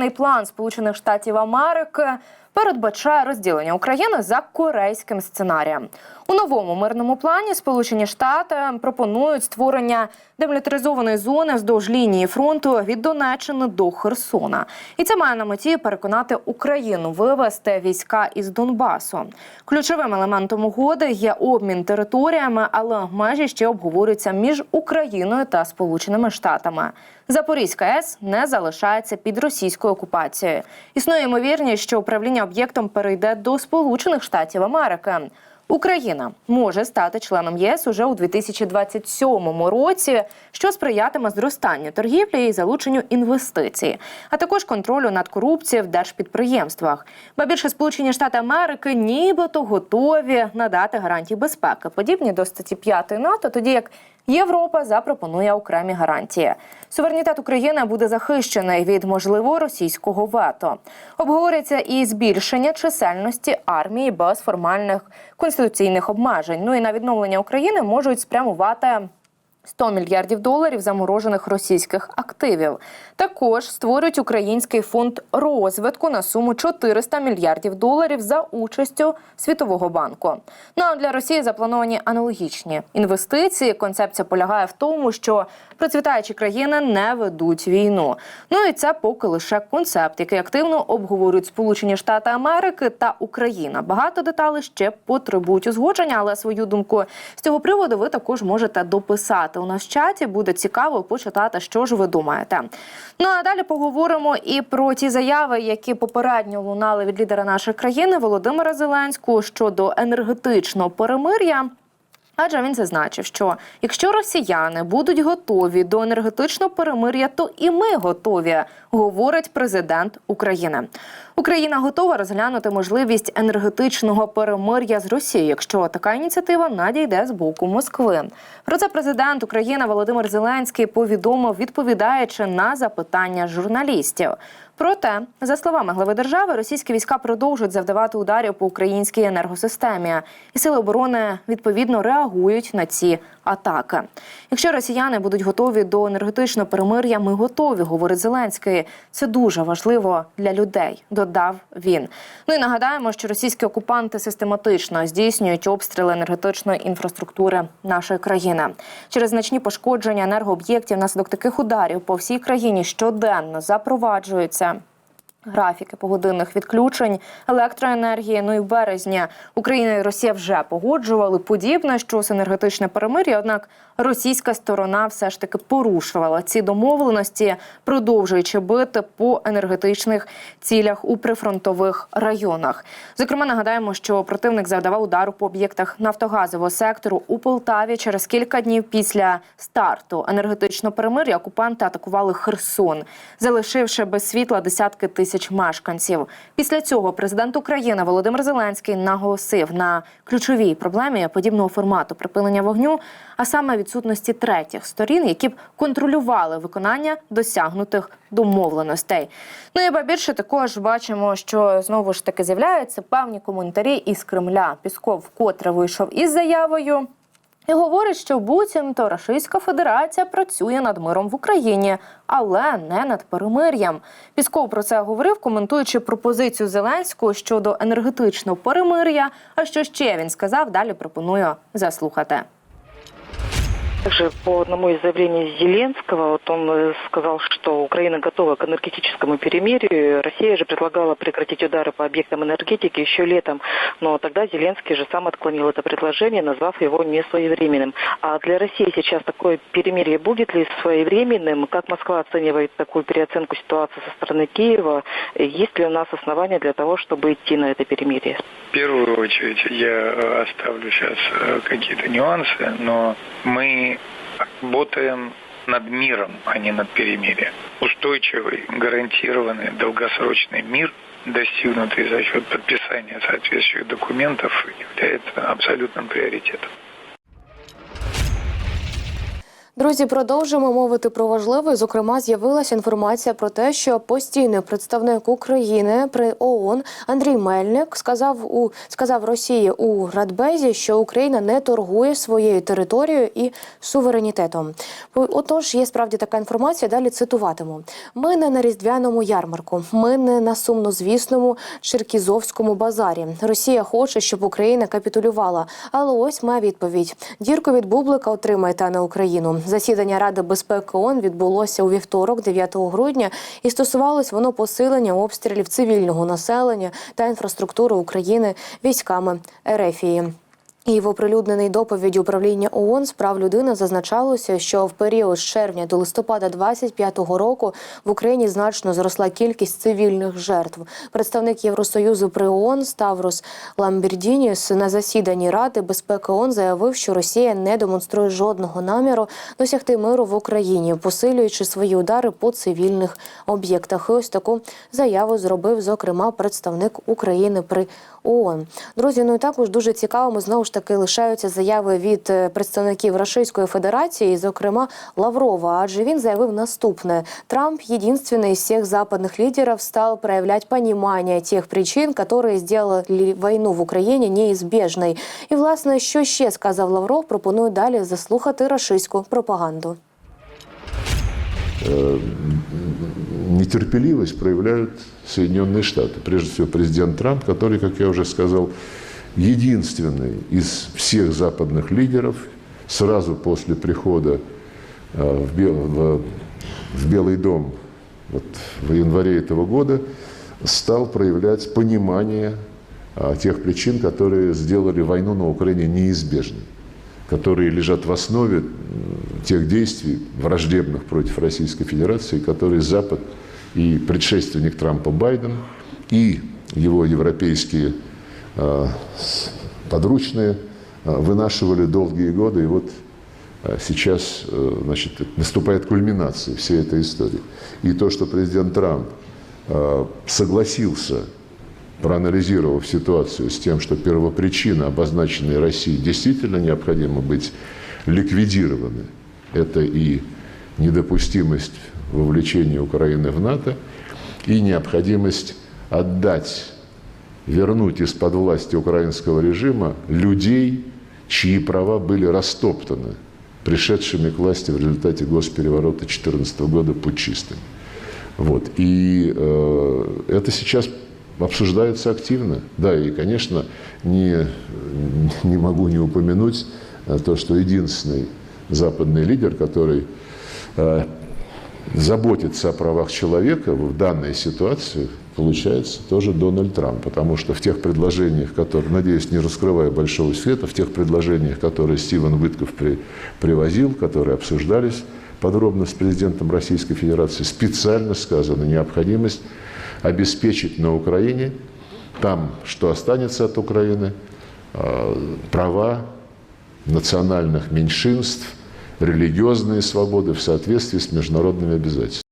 мирний план Сполучених Штатів Америки передбачає розділення України за корейським сценарієм. У новому мирному плані Сполучені Штати пропонують створення демілітаризованої зони вздовж лінії фронту від Донеччини до Херсона. І це має на меті переконати Україну вивести війська із Донбасу. Ключовим елементом угоди є обмін територіями, але межі ще обговорюються між Україною та Сполученими Штатами. Запорізька АЕС не залишається під російською окупацією. Існує ймовірність, що управління об'єктом перейде до Сполучених Штатів Америки. Україна може стати членом ЄС уже у 2027 році, що сприятиме зростанню торгівлі і залученню інвестицій, а також контролю над корупцією в держпідприємствах. Ба більше Сполучені Штати Америки нібито готові надати гарантії безпеки, подібні до статті 5 НАТО, тоді як Європа запропонує окремі гарантії. Суверенітет України буде захищений від можливого російського вето. Обговорюється і збільшення чисельності армії без формальних конституційних обмежень. Ну і на відновлення України можуть спрямувати. 100 мільярдів доларів заморожених російських активів. Також створюють український фонд розвитку на суму 400 мільярдів доларів за участю Світового банку. Ну а для Росії заплановані аналогічні інвестиції. Концепція полягає в тому, що процвітаючі країни не ведуть війну. Ну і це поки лише концепт, який активно обговорюють Сполучені Штати Америки та Україна. Багато деталей ще потребують узгодження, але свою думку з цього приводу ви також можете дописати у нас в чаті. Буде цікаво почитати, що ж ви думаєте. Ну а далі поговоримо і про ті заяви, які попередньо лунали від лідера нашої країни Володимира Зеленського щодо енергетичного перемир'я. Адже він зазначив, що якщо росіяни будуть готові до енергетичного перемир'я, то і ми готові, говорить президент України. Україна готова розглянути можливість енергетичного перемир'я з Росією, якщо така ініціатива надійде з боку Москви. Про це президент України Володимир Зеленський повідомив, відповідаючи на запитання журналістів. Проте, за словами глави держави, російські війська продовжують завдавати ударів по українській енергосистемі, і сили оборони відповідно реагують на ці атаки. Якщо росіяни будуть готові до енергетичного перемир'я, ми готові, говорить Зеленський. Це дуже важливо для людей, додав він. Ну і нагадаємо, що російські окупанти систематично здійснюють обстріли енергетичної інфраструктури нашої країни через значні пошкодження енергооб'єктів внаслідок таких ударів по всій країні щоденно запроваджуються. Графіки погодинних відключень електроенергії. Ну і в березні Україна і Росія вже погоджували подібне щось енергетичне перемир'я. Однак російська сторона все ж таки порушувала ці домовленості, продовжуючи бити по енергетичних цілях у прифронтових районах. Зокрема, нагадаємо, що противник завдавав удару по об'єктах нафтогазового сектору у Полтаві через кілька днів після старту енергетичного перемир'я. Окупанти атакували Херсон, залишивши без світла десятки тисяч тисяч мешканців. Після цього президент України Володимир Зеленський наголосив на ключовій проблемі подібного формату припинення вогню, а саме відсутності третіх сторін, які б контролювали виконання досягнутих домовленостей. Ну і ба більше також бачимо, що знову ж таки з'являються певні коментарі із Кремля. Пісков вкотре вийшов із заявою. І говорить, що буцімто Російська Федерація працює над миром в Україні, але не над перемир'ям. Пісков про це говорив, коментуючи пропозицію Зеленського щодо енергетичного перемир'я. А що ще він сказав? Далі пропоную заслухати. Также по одному из заявлений Зеленского, вот он э, сказал, что Украина готова к энергетическому перемирию. Россия же предлагала прекратить удары по объектам энергетики еще летом, но тогда Зеленский же сам отклонил это предложение, назвав его несвоевременным. А для России сейчас такое перемирие будет ли своевременным? Как Москва оценивает такую переоценку ситуации со стороны Киева? Есть ли у нас основания для того, чтобы идти на это перемирие? В первую очередь я э, оставлю сейчас э, какие-то нюансы, но мы работаем над миром, а не над перемирием. Устойчивый, гарантированный, долгосрочный мир, достигнутый за счет подписания соответствующих документов, является абсолютным приоритетом. Друзі, продовжимо мовити про важливе. Зокрема, з'явилася інформація про те, що постійний представник України при ООН Андрій Мельник сказав у сказав Росії у Радбезі, що Україна не торгує своєю територією і суверенітетом. Отож, є справді така інформація. Далі цитуватиму: ми не на різдвяному ярмарку, ми не на сумнозвісному Черкізовському базарі. Росія хоче, щоб Україна капітулювала. Але ось моя відповідь: дірку від бублика отримайте, а не Україну. Засідання Ради безпеки ООН відбулося у вівторок, 9 грудня, і стосувалось воно посилення обстрілів цивільного населення та інфраструктури України військами Ерефії. І в оприлюдненій доповіді управління ООН з прав людини зазначалося, що в період з червня до листопада 25-го року в Україні значно зросла кількість цивільних жертв. Представник Євросоюзу при ООН Ставрос Ламбердініс на засіданні Ради безпеки ООН заявив, що Росія не демонструє жодного наміру досягти миру в Україні, посилюючи свої удари по цивільних об'єктах. І ось таку заяву зробив зокрема представник України при ООН. Друзі, ну і також дуже цікавими знову ж таки лишаються заяви від е, представників Російської Федерації, зокрема Лаврова. Адже він заявив наступне: Трамп единственный из всех западных лидеров стал проявлять понимание тех причин, которые сделали війну в Україні неізбіжною. І власне, що ще сказав Лавров, пропоную далі заслухати рашистську пропаганду. нетерпеливость проявляют Соединенные Штаты. Прежде всего президент Трамп, который, как я уже сказал, единственный из всех западных лидеров сразу после прихода э, в, Бел- в- в Белый дом вот, в январе этого года стал проявлять понимание а, тех причин, которые сделали войну на Украине неизбежной которые лежат в основе тех действий враждебных против Российской Федерации, которые Запад и предшественник Трампа Байден и его европейские э, подручные э, вынашивали долгие годы. И вот э, сейчас э, значит, наступает кульминация всей этой истории. И то, что президент Трамп э, согласился проанализировав ситуацию с тем, что первопричины, обозначенные Россией, действительно необходимо быть ликвидированы. Это и недопустимость вовлечения Украины в НАТО, и необходимость отдать, вернуть из-под власти украинского режима людей, чьи права были растоптаны пришедшими к власти в результате госпереворота 2014 года путчистами. Вот. И э, это сейчас обсуждается активно. Да, и, конечно, не, не могу не упомянуть э, то, что единственный западный лидер, который э, заботится о правах человека в данной ситуации, получается тоже Дональд Трамп. Потому что в тех предложениях, которые, надеюсь, не раскрывая большого света, в тех предложениях, которые Стивен Вытков при- привозил, которые обсуждались подробно с президентом Российской Федерации, специально сказана необходимость обеспечить на Украине, там, что останется от Украины, э, права национальных меньшинств, религиозные свободы в соответствии с международными обязательствами.